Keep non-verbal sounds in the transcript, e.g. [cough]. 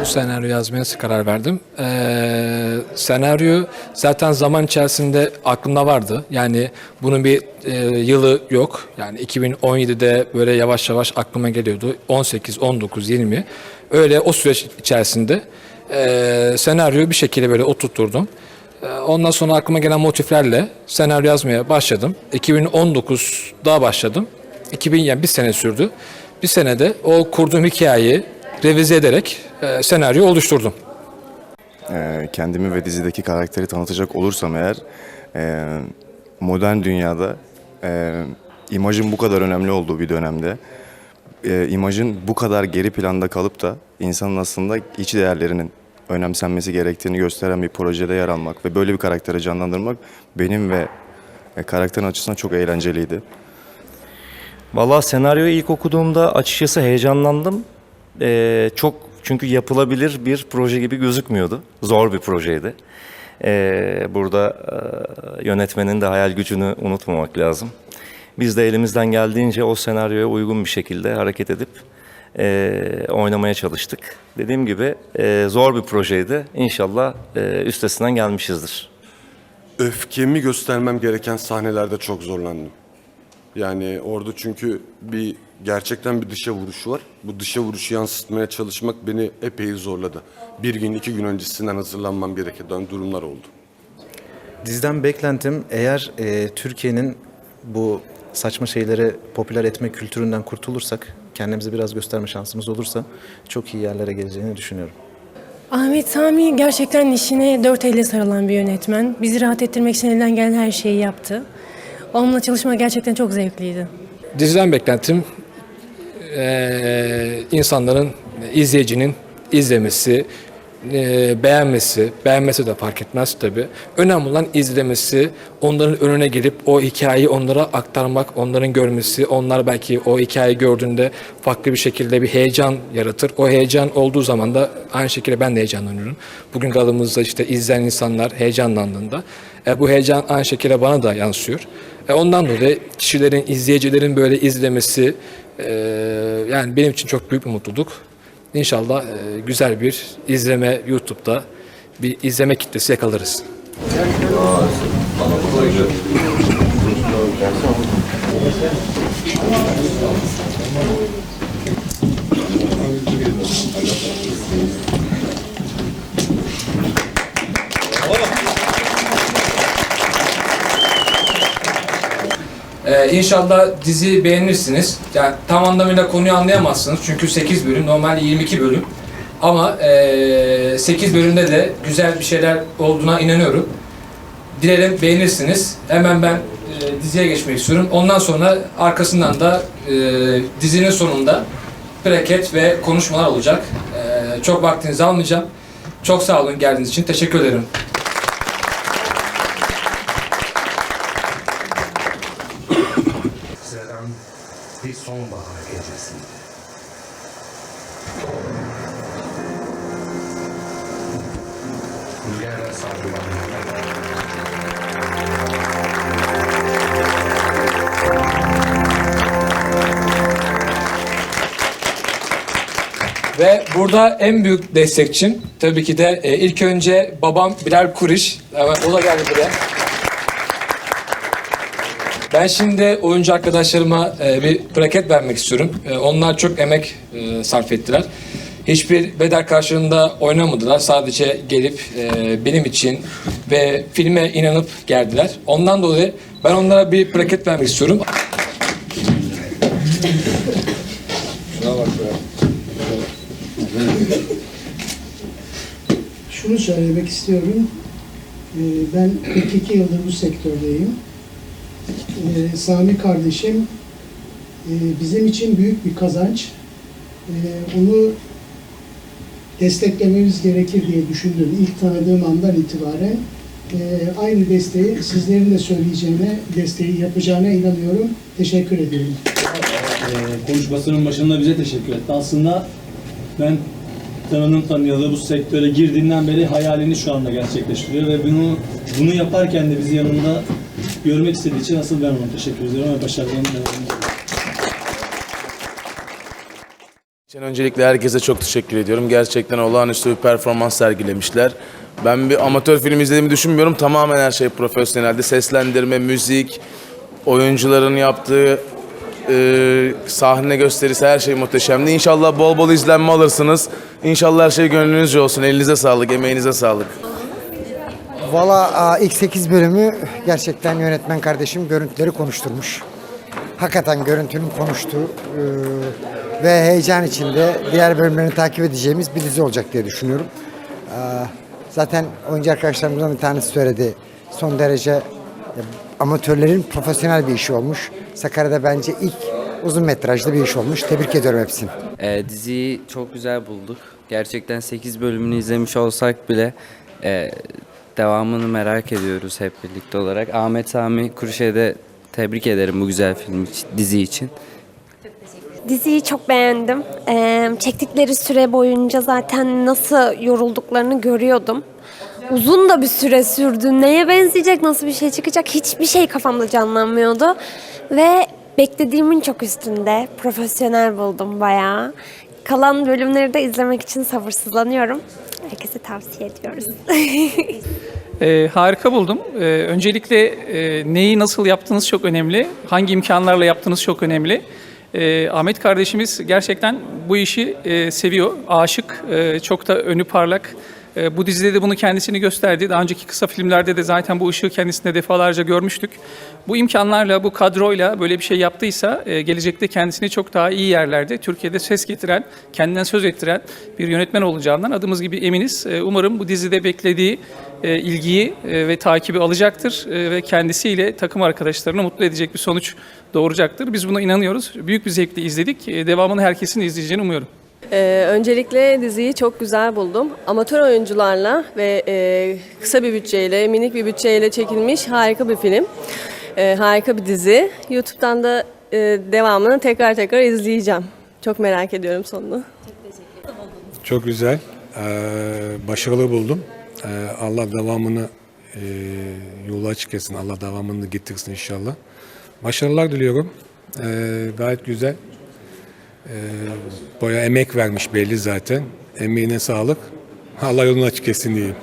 bu senaryo yazmaya karar verdim? Ee, senaryo zaten zaman içerisinde aklımda vardı. Yani bunun bir e, yılı yok. Yani 2017'de böyle yavaş yavaş aklıma geliyordu. 18, 19, 20. Öyle o süreç içerisinde e, senaryoyu bir şekilde böyle oturtturdum. E, Ondan sonra aklıma gelen motiflerle senaryo yazmaya başladım. 2019'da başladım. 2000 yani bir sene sürdü. Bir senede o kurduğum hikayeyi revize ederek e, senaryo oluşturdum. Ee, kendimi ve dizideki karakteri tanıtacak olursam eğer e, modern dünyada e, imajın bu kadar önemli olduğu bir dönemde e, imajın bu kadar geri planda kalıp da insanın aslında iç değerlerinin önemsenmesi gerektiğini gösteren bir projede yer almak ve böyle bir karakteri canlandırmak benim ve e, karakterin açısından çok eğlenceliydi. Valla senaryoyu ilk okuduğumda açıkçası heyecanlandım. Ee, çok çünkü yapılabilir bir proje gibi gözükmüyordu. Zor bir projeydi. Ee, burada e, yönetmenin de hayal gücünü unutmamak lazım. Biz de elimizden geldiğince o senaryoya uygun bir şekilde hareket edip e, oynamaya çalıştık. Dediğim gibi e, zor bir projeydi. İnşallah e, üstesinden gelmişizdir. öfkemi göstermem gereken sahnelerde çok zorlandım. Yani orada çünkü bir gerçekten bir dışa vuruşu var. Bu dışa vuruşu yansıtmaya çalışmak beni epey zorladı. Bir gün iki gün öncesinden hazırlanmam gereken durumlar oldu. Diziden beklentim eğer e, Türkiye'nin bu saçma şeyleri popüler etme kültüründen kurtulursak, kendimizi biraz gösterme şansımız olursa çok iyi yerlere geleceğini düşünüyorum. Ahmet Sami gerçekten işine dört elle sarılan bir yönetmen. Bizi rahat ettirmek için elinden gelen her şeyi yaptı. Onunla çalışmak gerçekten çok zevkliydi. Diziden beklentim e, insanların, izleyicinin izlemesi, e, beğenmesi, beğenmesi de fark etmez tabi. Önemli olan izlemesi, onların önüne gelip o hikayeyi onlara aktarmak, onların görmesi, onlar belki o hikayeyi gördüğünde farklı bir şekilde bir heyecan yaratır. O heyecan olduğu zaman da aynı şekilde ben de heyecanlanıyorum. Bugün galımızda işte izleyen insanlar heyecanlandığında e, bu heyecan aynı şekilde bana da yansıyor. E, ondan dolayı kişilerin, izleyicilerin böyle izlemesi e, yani benim için çok büyük bir mutluluk. İnşallah e, güzel bir izleme YouTube'da bir izleme kitlesi yakalarız. Ee, inşallah dizi beğenirsiniz. Yani tam anlamıyla konuyu anlayamazsınız. Çünkü 8 bölüm, normalde 22 bölüm. Ama e, 8 bölümde de güzel bir şeyler olduğuna inanıyorum. Dilerim beğenirsiniz. Hemen ben e, diziye geçmek istiyorum. Ondan sonra arkasından da e, dizinin sonunda plaket ve konuşmalar olacak. E, çok vaktinizi almayacağım. Çok sağ olun geldiğiniz için. Teşekkür ederim. Ve burada en büyük destekçim tabii ki de e, ilk önce babam Bilal Kuriş. Evet, o da geldi buraya. Ben şimdi oyuncu arkadaşlarıma e, bir plaket vermek istiyorum. E, onlar çok emek e, sarf ettiler. Hiçbir bedel karşılığında oynamadılar. Sadece gelip e, benim için ve filme inanıp geldiler. Ondan dolayı ben onlara bir plaket vermek istiyorum. Şunu söylemek istiyorum. Ee, Ben 42 yıldır bu sektördeyim. Ee, Sami kardeşim e, bizim için büyük bir kazanç. Onu desteklememiz gerekir diye düşündüm ilk tanıdığım andan itibaren. Ee, Aynı desteği sizlerin de söyleyeceğine, desteği yapacağına inanıyorum. Teşekkür ederim. Ee, konuşmasının başında bize teşekkür etti. Aslında ben tanıdım tanıyalı bu sektöre girdiğinden beri hayalini şu anda gerçekleştiriyor ve bunu bunu yaparken de bizi yanında görmek istediği için asıl ben ona teşekkür ediyorum ve başarılarını diliyorum. Öncelikle herkese çok teşekkür ediyorum. Gerçekten olağanüstü bir performans sergilemişler. Ben bir amatör film izlediğimi düşünmüyorum. Tamamen her şey profesyoneldi. Seslendirme, müzik, oyuncuların yaptığı e, sahne gösterisi her şey muhteşemdi. İnşallah bol bol izlenme alırsınız. İnşallah her şey gönlünüzce olsun. Elinize sağlık, emeğinize sağlık. Valla ilk 8 bölümü gerçekten yönetmen kardeşim görüntüleri konuşturmuş. Hakikaten görüntünün konuştuğu e, ve heyecan içinde diğer bölümlerini takip edeceğimiz bir dizi olacak diye düşünüyorum. Aa, zaten oyuncu arkadaşlarımızdan bir tanesi söyledi. Son derece e, amatörlerin profesyonel bir işi olmuş. Sakarya'da bence ilk uzun metrajlı bir iş olmuş. Tebrik ediyorum hepsini. Ee, diziyi çok güzel bulduk. Gerçekten 8 bölümünü izlemiş olsak bile e, devamını merak ediyoruz hep birlikte olarak. Ahmet Sami Kurşe'de tebrik ederim bu güzel film için, dizi için. Diziyi çok beğendim. Ee, çektikleri süre boyunca zaten nasıl yorulduklarını görüyordum. Uzun da bir süre sürdü. Neye benzeyecek, nasıl bir şey çıkacak hiçbir şey kafamda canlanmıyordu. Ve beklediğimin çok üstünde. Profesyonel buldum bayağı. Kalan bölümleri de izlemek için sabırsızlanıyorum. Herkese tavsiye ediyoruz. [laughs] Ee, harika buldum. Ee, öncelikle e, neyi nasıl yaptığınız çok önemli. Hangi imkanlarla yaptığınız çok önemli. Ee, Ahmet kardeşimiz gerçekten bu işi e, seviyor, aşık, e, çok da önü parlak. E, bu dizide de bunu kendisini gösterdi. Daha önceki kısa filmlerde de zaten bu ışığı kendisinde defalarca görmüştük. Bu imkanlarla, bu kadroyla böyle bir şey yaptıysa e, gelecekte kendisini çok daha iyi yerlerde, Türkiye'de ses getiren, kendinden söz ettiren bir yönetmen olacağından adımız gibi eminiz. E, umarım bu dizide beklediği e, ilgiyi e, ve takibi alacaktır e, ve kendisiyle takım arkadaşlarını mutlu edecek bir sonuç doğuracaktır. Biz buna inanıyoruz. Büyük bir zevkle izledik. E, devamını herkesin izleyeceğini umuyorum. Ee, öncelikle diziyi çok güzel buldum. Amatör oyuncularla ve e, kısa bir bütçeyle, minik bir bütçeyle çekilmiş harika bir film. Ee, harika bir dizi. YouTube'dan da e, devamını tekrar tekrar izleyeceğim. Çok merak ediyorum sonunu. Çok güzel. Ee, başarılı buldum. Ee, Allah devamını e, yolu açık etsin. Allah devamını getirsin inşallah. Başarılar diliyorum. Ee, gayet güzel. Ee, bayağı emek vermiş belli zaten. Emeğine sağlık. Allah yolunu açık etsin diyeyim.